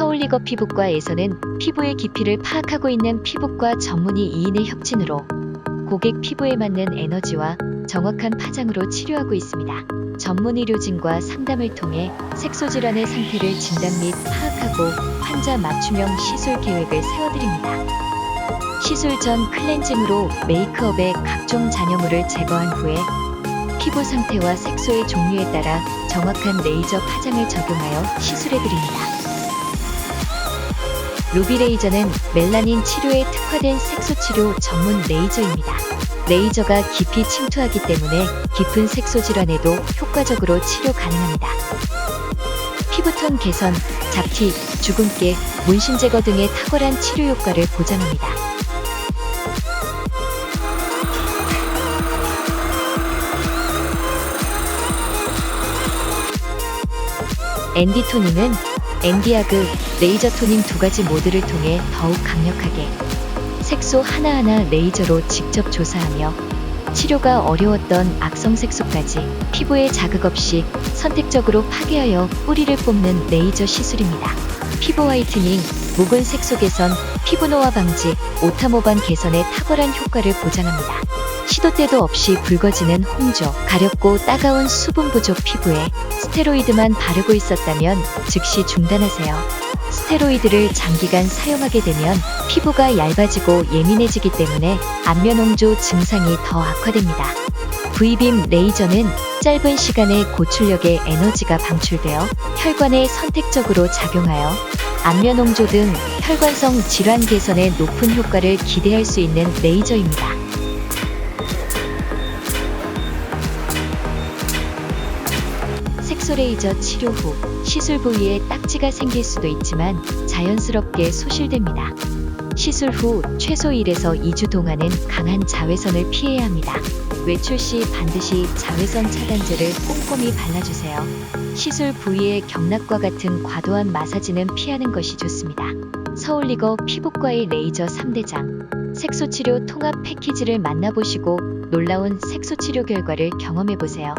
서울리거 피부과에서는 피부의 깊이를 파악하고 있는 피부과 전문의 2인의 협진으로 고객 피부에 맞는 에너지와 정확한 파장으로 치료하고 있습니다. 전문 의료진과 상담을 통해 색소 질환의 상태를 진단 및 파악하고 환자 맞춤형 시술 계획을 세워드립니다. 시술 전 클렌징으로 메이크업의 각종 잔여물을 제거한 후에 피부 상태와 색소의 종류에 따라 정확한 레이저 파장을 적용하여 시술해드립니다. 루비 레이저는 멜라닌 치료에 특화된 색소 치료 전문 레이저입니다. 레이저가 깊이 침투하기 때문에 깊은 색소 질환에도 효과적으로 치료 가능합니다. 피부톤 개선, 잡티, 주근깨, 문신 제거 등의 탁월한 치료 효과를 보장합니다. 앤디 토닝은 앤디아그, 레이저 토닝 두 가지 모드를 통해 더욱 강력하게 색소 하나하나 레이저로 직접 조사하며 치료가 어려웠던 악성 색소까지 피부에 자극 없이 선택적으로 파괴하여 뿌리를 뽑는 레이저 시술입니다. 피부 화이트닝, 묵은 색소 개선, 피부 노화 방지, 오타 모반 개선에 탁월한 효과를 보장합니다. 시도 때도 없이 붉어지는 홍조, 가렵고 따가운 수분 부족 피부에 스테로이드만 바르고 있었다면 즉시 중단하세요. 스테로이드를 장기간 사용하게 되면 피부가 얇아지고 예민해지기 때문에 안면 홍조 증상이 더 악화됩니다. V빔 레이저는 짧은 시간에 고출력의 에너지가 방출되어 혈관에 선택적으로 작용하여 안면 홍조 등 혈관성 질환 개선에 높은 효과를 기대할 수 있는 레이저입니다. 색소 레이저 치료 후 시술 부위에 딱지가 생길 수도 있지만 자연스럽게 소실됩니다. 시술 후 최소 1에서 2주 동안은 강한 자외선을 피해야 합니다. 외출 시 반드시 자외선 차단제를 꼼꼼히 발라주세요. 시술 부위의 경락과 같은 과도한 마사지는 피하는 것이 좋습니다. 서울리거 피부과의 레이저 3대장 색소치료 통합 패키지를 만나보시고 놀라운 색소치료 결과를 경험해보세요.